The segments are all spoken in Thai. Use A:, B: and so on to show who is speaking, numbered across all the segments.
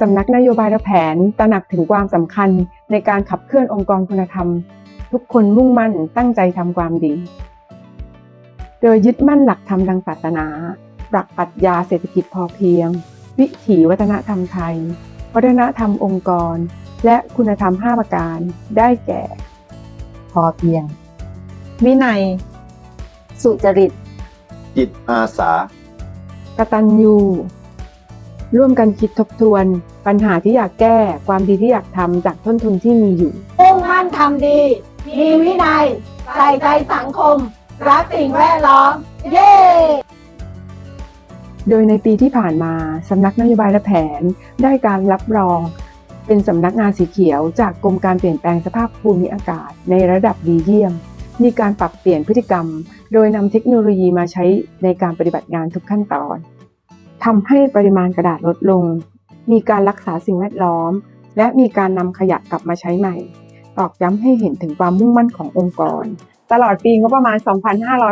A: สำนักนโยบายและแผนตระหนักถึงความสำคัญในการขับเคลื่อนองค์กรคุณธรรม ทุกคนมุ่งมั่นตั้งใจทำความดี โดยยึดมั่นหลักธรรมทางศาสนาปรักปรัชญาเศรษฐกิจพอเพียง วิถีวัฒนธรรมไทย วัฒนธรรมองค์กร และคุณธรรม 5 ประการได้แก่
B: พอเพียง วินัย สุจริต
C: จิตอาสา
A: กตัญญูร่วมกันคิดทบทวน ปัญหาที่อยากแก้ความดีที่อยากทำจากต้นทุนที่มีอยู่
D: มุ่งมั่นทำดี มีวินัย ใส่ใจสังคม รักสิ่งแวดล้อม เย้
A: โดยในปีที่ผ่านมาสำนักนโยบายและแผน ได้การรับรอง เป็นสำนักงานสีเขียวจากกรมการเปลี่ยนแปลงสภาพภูมิอากาศ ในระดับดีเยี่ยม มีการปรับเปลี่ยนพฤติกรรม โดยนำเทคโนโลยีมาใช้ในการปฏิบัติงานทุกขั้นตอนทำให้ปริมาณกระดาษลดลง มีการรักษาสิ่งแวดล้อม และมีการนำขยะกลับมาใช้ใหม่ ตอกย้ำให้เห็นถึงความมุ่งมั่นขององค์กร ตลอดปีงบประมาณ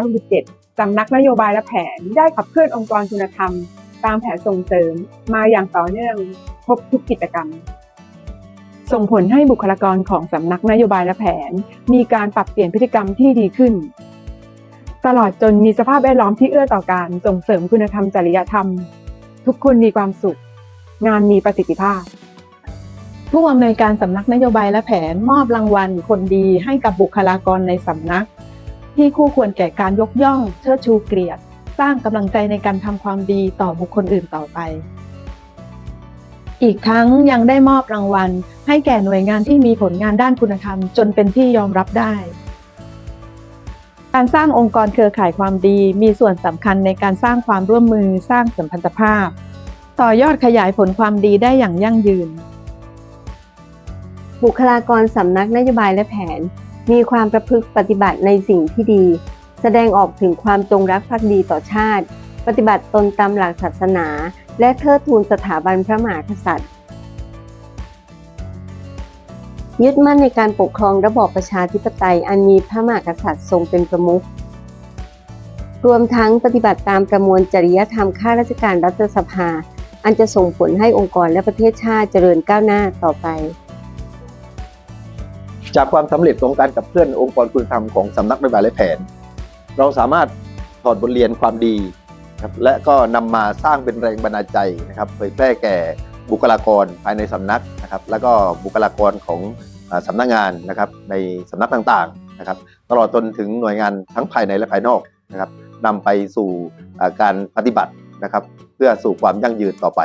A: 2567สำนักนโยบายและแผนได้ขับเคลื่อนองค์กรคุณธรรม ตามแผนส่งเสริม มาอย่างต่อเนื่องครบทุกกิจกรรม ส่งผลให้บุคลากรของสำนักนโยบายและแผน มีการปรับเปลี่ยนพฤติกรรมที่ดีขึ้นตลอดจนมีสภาพแวดล้อมที่เอื้อต่อการส่งเสริมคุณธรรมจริยธรรม ทุกคนมีความสุข งานมีประสิทธิภาพ
B: ผู้อำนวยการสำนักนโยบายและแผนมอบรางวัลคนดีให้กับบุคลากรในสำนัก ที่คู่ควรแก่การยกย่องเชิดชูเกียรติ สร้างกำลังใจในการทำความดีต่อบุคคลอื่นต่อไป อีกทั้งยังได้มอบรางวัล ให้แก่หน่วยงานที่มีผลงานด้านคุณธรรม จนเป็นที่ยอมรับได้การสร้างองค์กรเครือข่ายความดีมีส่วนสำคัญในการสร้างความร่วมมือสร้างสัมพันธภาพ ต่อยอดขยายผลความดีได้อย่างยั่งยืน
E: บุคลากรสำนักนโยบายและแผน มีความประพฤติปฏิบัติในสิ่งที่ดี แสดงออกถึงความจงรักภักดีต่อชาติ ปฏิบัติตนตามหลักศาสนา และเทิดทูนสถาบันพระมหากษัตริย์ ยึดมั่นในการปกครองระบอบประชาธิปไตยอันมีพระมหากษัตริย์ทรงเป็นประมุขรวมทั้งปฏิบัติตามประมวลจริยธรรมข้าราชการรัฐสภา อันจะส่งผลให้องค์กรและประเทศชาติเจริญก้าวหน้าต่อไป
C: จากความสำเร็จของการขับเคลื่อนองค์กรคุณธรรมของสำนักนโยบายและแผน เราสามารถถอดบทเรียนความดีครับและก็นำมาสร้างเป็นแรงบันดาลใจนะครับเผยแพร่แก่บุคลากรภายในสำนักนะครับ แล้วก็บุคลากรของอ่าสำนักงานนะครับในสำนักต่างๆนะครับ ตลอดจนถึงหน่วยงานทั้งภายในและภายนอกนะครับนำไปสู่การปฏิบัติ นะครับ เพื่อสู่ความยั่งยืนต่อไป